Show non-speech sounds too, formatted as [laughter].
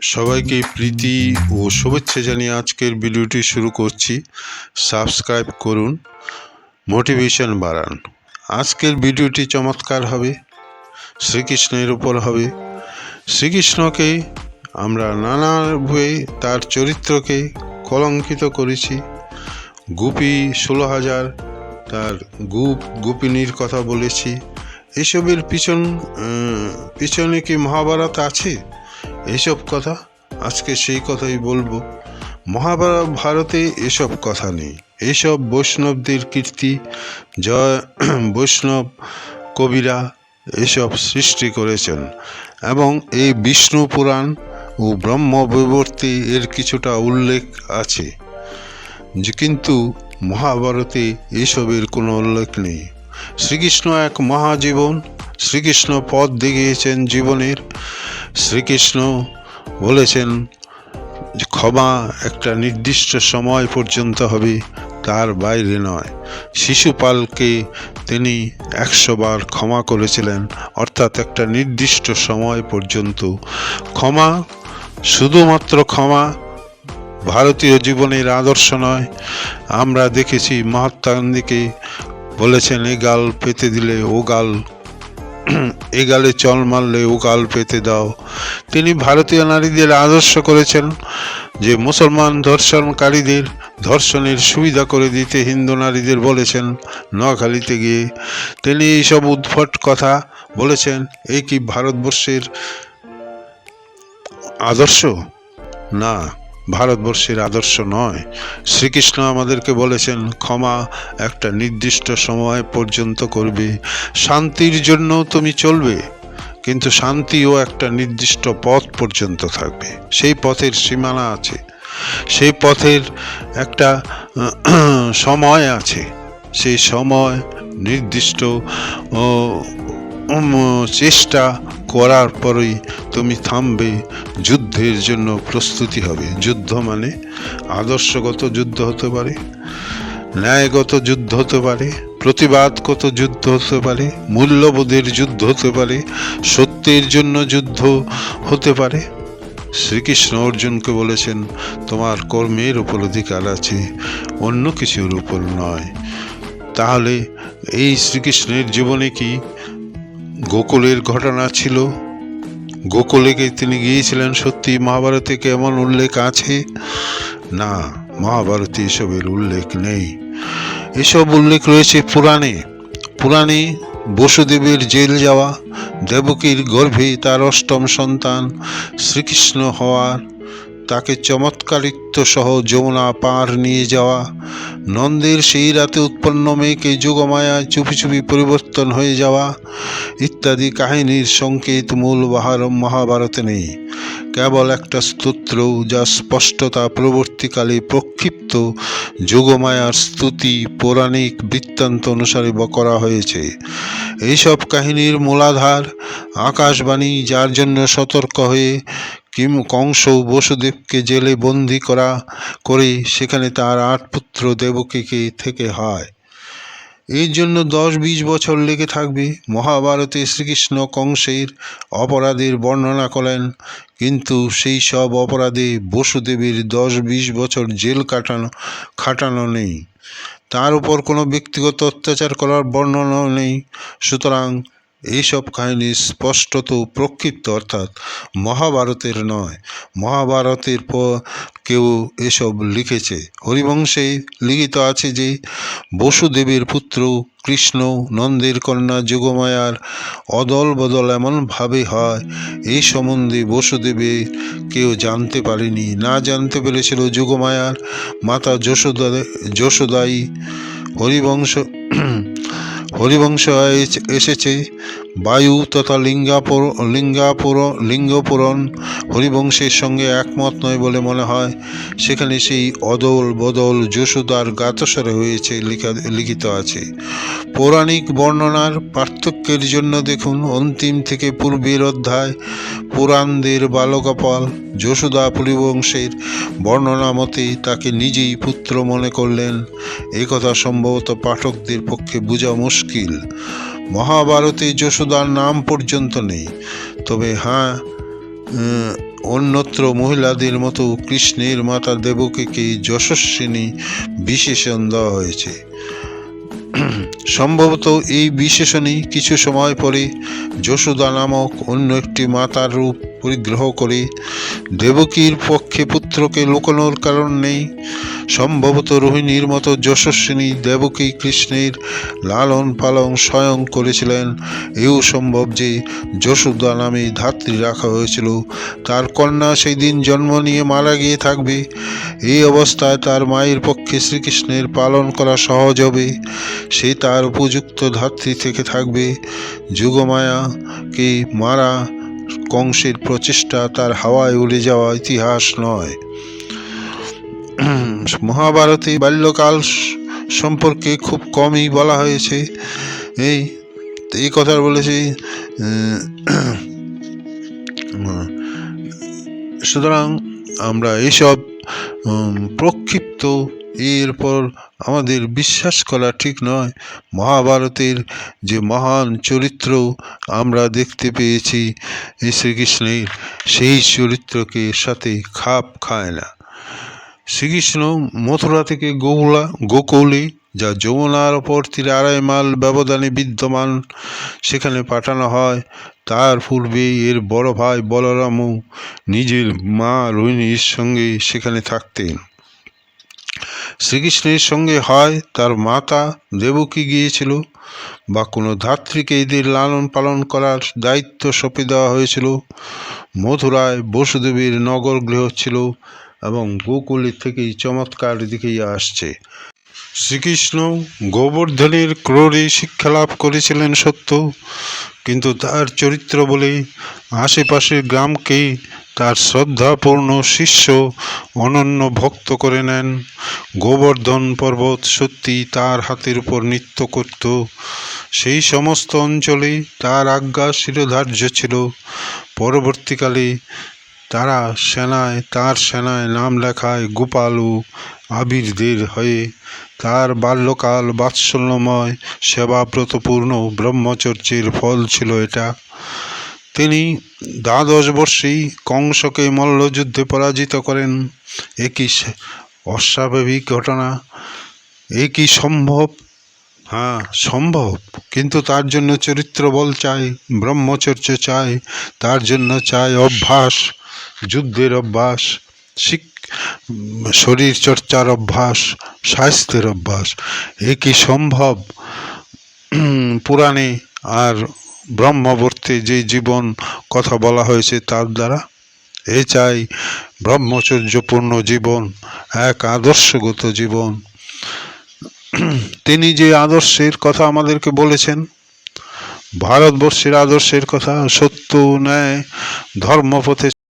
সবাইকে প্রীতি ও শুভেচ্ছা জানিয়ে আজকের ভিডিওটি শুরু করছি। সাবস্ক্রাইব করুন, মোটিভেশন বাড়ান। আজকের ভিডিওটি চমৎকার হবে, শ্রীকৃষ্ণের উপর হবে। শ্রীকৃষ্ণকে আমরা নানাভাবে তার চরিত্রকে কলঙ্কিত করেছি। গুপি ষোলো হাজার তার গুপ, গুপিনীর কথা বলেছি। এসবের পিছন পিছনে কি মহাভারত আছে? এইসব কথা? আজকে সেই কথাই বলব। মহাভারত ভারতে এসব কথা নেই। এইসব বৈষ্ণবদের কীর্তি, জয়, [clears throat] বৈষ্ণব কবিরা এসব সৃষ্টি করেছেন এবং এই বিষ্ণু পুরাণ ও ব্রহ্ম বৈবর্তে এর কিছুটা উল্লেখ আছে। কিন্তু মহাভারতে এসবের কোনো উল্লেখ নেই। শ্রীকৃষ্ণ এক মহাজীবন শ্রীকৃষ্ণ পথ দেখিয়েছেন জীবনের। শ্রীকৃষ্ণ বলেছেন যে ক্ষমা একটা নির্দিষ্ট সময় পর্যন্ত হবে, তার বাইরে নয়। শিশুপালকে তিনি একশো বার ক্ষমা করেছিলেন, অর্থাৎ একটা নির্দিষ্ট সময় পর্যন্ত। ক্ষমা শুধুমাত্র ক্ষমা ভারতীয় জীবনের আদর্শ নয়, আমরা দেখেছি মহাত্মা গান্ধীকে বলেছেন, এ গাল পেতে দিলে ও গাল এ গালে চল মারলে গাল পেতে দাও। তিনি ভারতীয় নারীদের আদর্শ করেছেন যে মুসলমান ধর্ষণকারীদের ধর্ষণের সুবিধা করে দিতে হিন্দু নারীদের বলেছেন, নোয়াখালীতে গিয়ে। তিনি এইসব উদ্ভট কথা বলেছেন এই কি ভারতবর্ষের আদর্শ? না। ভারতবর্ষের আদর্শ নয়। শ্রীকৃষ্ণ আমাদেরকে বলেছেন, ক্ষমা একটা নির্দিষ্ট সময় পর্যন্ত করবে। শান্তির জন্য তুমি চলবে, কিন্তু শান্তিও একটা নির্দিষ্ট পথ পর্যন্ত থাকবে। সেই পথের সীমানা আছে। সেই পথের একটা, সময় আছে। সেই সময় নির্দিষ্ট চেষ্টা করার পরেই তুমি থামবে, যুদ্ধের জন্য প্রস্তুতি হবে। যুদ্ধ মানে আদর্শগত যুদ্ধ হতে পারে, ন্যায়গত যুদ্ধ হতে পারে, প্রতিবাদগত যুদ্ধ হতে পারে, মূল্যবোধের যুদ্ধ হতে পারে, সত্যের জন্য যুদ্ধ হতে পারে। শ্রীকৃষ্ণ অর্জুনকে বলেছেন, তোমার কর্মের উপর অধিকার আছে, অন্য কিছুর উপর নয়। তাহলে এই শ্রীকৃষ্ণের জীবনে কি গোকুলের ঘটনা ছিল। গোকুলে তিনি গিয়েছিলেন সত্যি? মহাভারতে কি এমন উল্লেখ আছে? না, মহাভারতে এসবের উল্লেখ নেই। এসব উল্লেখ রয়েছে পুরাণে। পুরাণে বসুদেবের জেল যাওয়া, দেবকীর গর্ভে তার অষ্টম সন্তান শ্রীকৃষ্ণ হওয়ার তাকে চমৎকারিত্ব সহ যমুনা পার নিয়ে যাওয়া। নন্দের সেই রাতে উৎপন্ন মেয়েকে যোগমায়ায় চুপি চুপি পরিবর্তন হয়ে যাওয়া ইত্যাদি কাহিনীর সংকেত মূল মহাভারতে নেই। কেবল একটা স্তোত্র যা স্পষ্টতা পরবর্তীকালে প্রক্ষিপ্ত যোগমায়ার স্তুতি পৌরাণিক বৃত্তান্ত অনুসারে করা হয়েছে। এইসব কাহিনীর মূলাধার আকাশবাণী যার জন্য সতর্ক হয়ে কিম কংস বসুদেবকে জেলে বন্দি করা করে সেখানে তার আট পুত্র দেবকীকে থেকে হয়। এর জন্য দশ বিশ বছর লেগে থাকবে। মহাভারতে শ্রীকৃষ্ণ কংসের অপরাধের বর্ণনা করেন, কিন্তু সেই সব অপরাধে বসুদেবের দশ বিশ বছর জেল কাটানো, খাটানো নেই। তার উপর কোনো ব্যক্তিগত অত্যাচার করার বর্ণনাও নেই। সুতরাং এইসব কাহিনী স্পষ্টত প্রক্ষিপ্ত, অর্থাৎ মহাভারতের নয়। মহাভারতের পর কেউ এসব লিখেছে। হরিবংশে লিখিত আছে যে, বসুদেবের পুত্র কৃষ্ণ, নন্দের কন্যা যোগমায়ার অদল বদল এমনভাবে হয়, এই সম্বন্ধে বসুদেবের কেউ জানতে পারেনি। না জানতে পেরেছিল যোগমায়ার, মাতা যশোদা যশোদাই হরিবংশ হরিবংশ এস- এসেছে। বায়ু তথা লিঙ্গাপুর লিঙ্গাপুর লিঙ্গপুরণ হরিবংশের সঙ্গে একমত নয় বলে মনে হয়। সেখানে সেই অদল বদল যশোদার গাতস্বরে হয়েছে লিখা লিখিত আছে। পৌরাণিক বর্ণনার পার্থক্যের জন্য দেখুন অন্তিম থেকে পূর্বের অধ্যায়। পুরাণদের বালকপাল যশোদা পরিবংশের বর্ণনা মতে তাকে নিজেই পুত্র মনে করলেন। কথা সম্ভবত পাঠকদের পক্ষে বোঝা মুশকিল। মহাভারতে যশোদার নাম পর্যন্ত নেই। তবে হ্যাঁ অন্যত্র মহিলাদের মতো কৃষ্ণের মাতা দেবকীকে যশস্বিনী বিশেষণ দেওয়া হয়েছে? সম্ভবত এই বিশেষণই কিছু সময় পরে যশোদা নামক অন্য একটি মাতার রূপ পরিগ্রহ করে। দেবকীর পক্ষে পুত্রকে লুকানোর কারণ নেই। সম্ভবত রোহিণীর মতো যশস্বিনী দেবকী কৃষ্ণের লালন পালন স্বয়ং করেছিলেন। এও সম্ভব যে যশোদা নামে ধাত্রী রাখা হয়েছিল। তার কন্যা সেই দিন জন্ম নিয়ে মারা গিয়ে থাকবে। এই অবস্থায় তার মায়ের পক্ষে শ্রীকৃষ্ণের পালন করা সহজ হবে। সে তার উপযুক্ত ধাত্রী থেকে থাকবে। যুগমায়াকে মারা কংসের প্রচেষ্টা তার হাওয়ায় উড়ে যাওয়া ইতিহাস নয়। মহাভারতে বাল্যকাল সম্পর্কে খুব কমই বলা হয়েছে। এই এই কথা বলেছি সুতরাং আমরা এইসব উম, প্রক্ষিপ্ত এরপর আমাদের বিশ্বাস করা ঠিক নয়। মহাভারতের যে মহান চরিত্র আমরা দেখতে পেয়েছি শ্রীকৃষ্ণের সেই চরিত্রকে সাথে খাপ খায় না। শ্রীকৃষ্ণ মথুরা থেকে গোকুলা গোকুলে, যা যমুনার ওপর তীরে আড়াই মাইল ব্যবধানে বিদ্যমান, সেখানে পাঠানো হয়। তার পূর্বে এর বড় ভাই বলরামও নিজের মা রোহিণীর সঙ্গে সেখানে থাকতেন। শ্রীকৃষ্ণের সঙ্গে হয়, তার মাতা দেবকী গিয়েছিল বা কোনো ধাত্রীকে এদের লালন পালন করার দায়িত্ব সঁপে দেওয়া হয়েছিল। মথুরায় বসুদেবীর নগর গৃহ ছিল এবং গোকুলের থেকেই চমৎকার দিকেই আসছে। শ্রীকৃষ্ণ গোবর্ধনের ক্রোড়ে শিক্ষালাভ করেছিলেন সত্য, কিন্তু তার চরিত্র বলে আশেপাশের গ্রামকে তার শ্রদ্ধাপূর্ণ শিষ্য অনন্য ভক্ত করে নেন। গোবর্ধন পর্বত সত্যি তার হাতের উপর নৃত্য করত। সেই সমস্ত অঞ্চলে তার আজ্ঞা শিরোধার্য ছিল। পরবর্তীকালে তারা সেনায়, তার সেনায় নাম লেখায় গোপাল ও আবিরদের হয়ে তার বাল্যকাল বাৎসল্যময়, সেবাব্রতপূর্ণ ব্রহ্মচর্যের ফল ছিল এটা। তিনি দ্বাদশ বর্ষেই কংসকে মল্লযুদ্ধে পরাজিত করেন। একই অস্বাভাবিক ঘটনা। এ কি সম্ভব? হ্যাঁ সম্ভব। কিন্তু তার জন্য চরিত্র বল চাই, ব্রহ্মচর্য চাই, তার জন্য চাই অভ্যাস, যুদ্ধের অভ্যাস। শিক শরীর চর্চার অভ্যাস, স্বাস্থ্যের অভ্যাস, এ কি সম্ভব? পুরাণে আর ব্রহ্মবর্তে যে জীবন কথা বলা হয়েছে তার দ্বারা, এ চাই ব্রহ্মচর্যপূর্ণ জীবন, এক আদর্শগত জীবন। তিনি যে আদর্শের কথা আমাদেরকে বলেছেন, ভারতবর্ষের আদর্শের কথা সত্য, ন্যায়, ধর্মপথে